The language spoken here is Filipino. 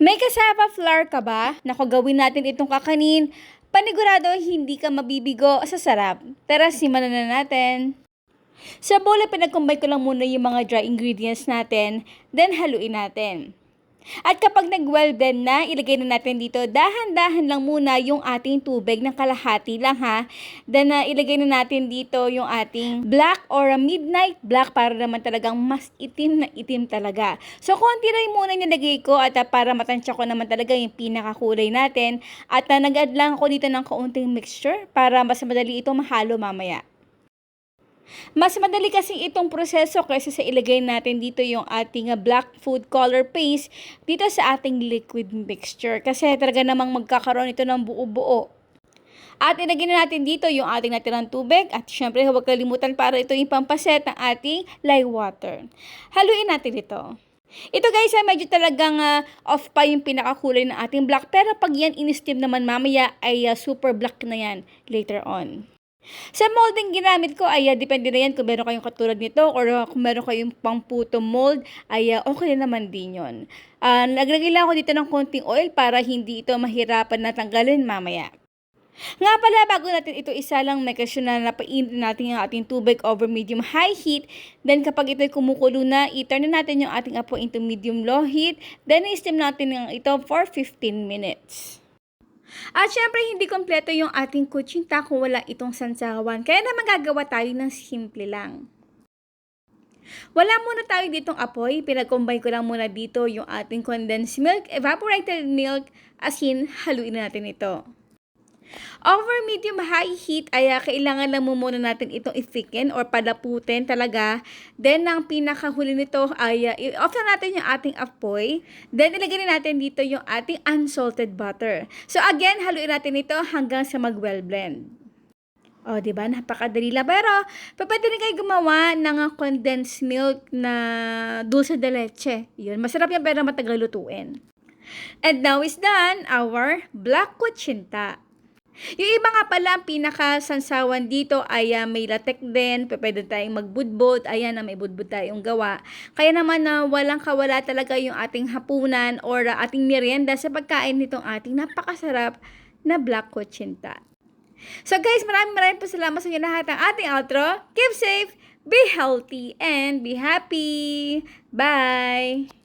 May kasama flour ka ba? Naku, gawin natin itong kakanin. Panigurado, hindi ka mabibigo sa sarap. Tara, simulan na natin. Sa bowl, pinag-combine ko lang muna yung mga dry ingredients natin, then haluin natin. At kapag nag-well blend na, ilagay na natin dito, dahan-dahan lang muna yung ating tubig ng kalahati lang ha. Then uh, ilagay na natin dito yung ating black or a midnight black para naman talagang mas itim na itim talaga. So konti rin muna nilagay ko at uh, para matansya ko naman talaga yung pinakakulay natin. At uh, nag-add lang ako dito ng kaunting mixture para mas madali ito mahalo mamaya. Mas madali kasi itong proseso kaysa sa ilagay natin dito yung ating uh, black food color paste dito sa ating liquid mixture. Kasi talaga namang magkakaroon ito ng buo-buo. At ilagay na natin dito yung ating natirang tubig at syempre huwag kalimutan para ito yung pampaset ng ating lye water. Haluin natin ito. Ito guys, ay medyo talagang uh, off pa yung pinakakulay ng ating black. Pero pag yan in-steam naman mamaya ay uh, super black na yan later on. Sa molding ginamit ko ay uh, depende na yan kung meron kayong katulad nito or uh, kung meron kayong pangputo mold ay uh, okay na naman din yun. Uh, naglagay lang ako dito ng konting oil para hindi ito mahirapan na tanggalin mamaya. Nga pala, bago natin ito isa lang, make sure na napainit natin yung ating tubig over medium high heat. Then kapag ito kumukulo na, i-turn na natin yung ating apo into medium low heat. Then i-steam natin ito for 15 minutes. At syempre, hindi kompleto yung ating kutsinta kung wala itong sansawan. Kaya naman gagawa tayo ng simple lang. Wala muna tayo ditong apoy. Pinag-combine ko lang muna dito yung ating condensed milk, evaporated milk, asin, haluin natin ito. Over medium high heat ay uh, kailangan lang mo muna natin itong i-thicken or palaputin talaga. Then ang pinakahuli nito ay uh, i-off na natin yung ating apoy. Then ilagay na natin dito yung ating unsalted butter. So again, haluin natin ito hanggang sa mag-well blend. O, oh, di ba? Napakadali lang. Pero, pwede rin kayo gumawa ng condensed milk na dulce de leche. Yun. Masarap yan pero matagal lutuin. And now is done our black kuchinta. Yung iba nga pala, ang pinakasansawan dito ay uh, may latek din, pwede tayong magbudbod, ayan na may budbud tayong gawa. Kaya naman na uh, walang kawala talaga yung ating hapunan or uh, ating merienda sa pagkain nitong ating napakasarap na black kuchinta. So guys, maraming maraming po salamat sa inyo lahat ng ating outro. Keep safe, be healthy, and be happy. Bye!